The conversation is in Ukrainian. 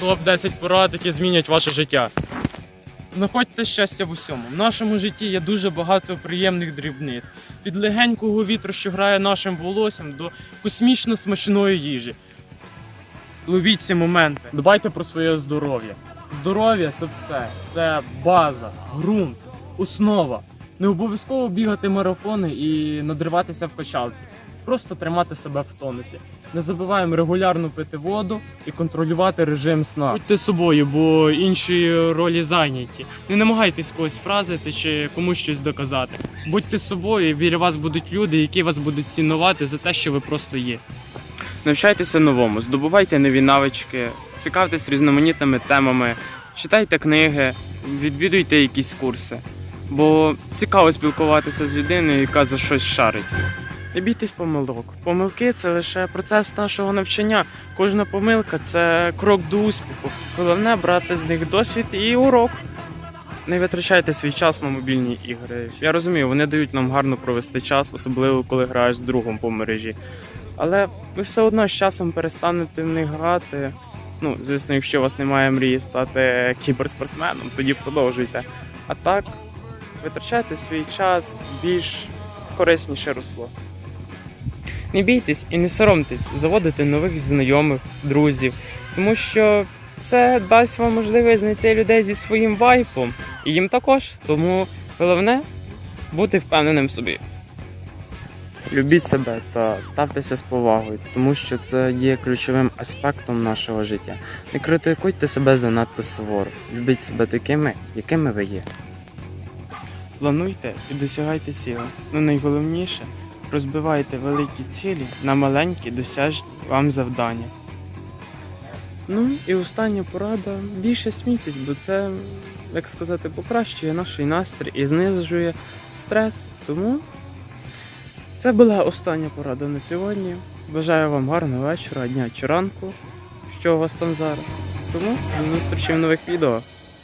топ-10 порад, які змінять ваше життя. Знаходьте щастя в усьому. В нашому житті є дуже багато приємних дрібниць. Від легенького вітру, що грає нашим волоссям, до космічно смачної їжі. Ловіть ці моменти. Дбайте про своє здоров'я. Здоров'я це все. Це база, ґрунт, основа. Не обов'язково бігати марафони і надриватися в качалці. Просто тримати себе в тонусі. Не забуваємо регулярно пити воду і контролювати режим сна. Будьте собою, бо інші ролі зайняті. Не намагайтесь когось фразити чи комусь щось доказати. Будьте собою, і біля вас будуть люди, які вас будуть цінувати за те, що ви просто є. Навчайтеся новому, здобувайте нові навички, цікавтесь різноманітними темами, читайте книги, відвідуйте якісь курси. Бо цікаво спілкуватися з людиною, яка за щось шарить. Не бійтесь помилок. Помилки це лише процес нашого навчання. Кожна помилка це крок до успіху. Головне брати з них досвід і урок. Не витрачайте свій час на мобільні ігри. Я розумію, вони дають нам гарно провести час, особливо коли граєш з другом по мережі. Але ви все одно з часом перестанете в них грати. Ну, звісно, якщо у вас немає мрії стати кіберспортсменом, тоді продовжуйте. А так, витрачайте свій час більш корисніше русло. Не бійтесь і не соромтесь заводити нових знайомих, друзів, тому що це дасть вам можливість знайти людей зі своїм вайпом, і їм також. Тому головне бути впевненим в собі. Любіть себе та ставтеся з повагою, тому що це є ключовим аспектом нашого життя. Не критикуйте себе занадто суворо. Любіть себе такими, якими ви є. Плануйте і досягайте цілей. Ну найголовніше розбивайте великі цілі на маленькі досяжні вам завдання. Ну і остання порада більше смійтесь, бо це, як сказати, покращує наш настрій і знижує стрес. Тому це була остання порада на сьогодні. Бажаю вам гарного вечора, дня чи ранку, що у вас там зараз. Тому до зустрічі в нових відео.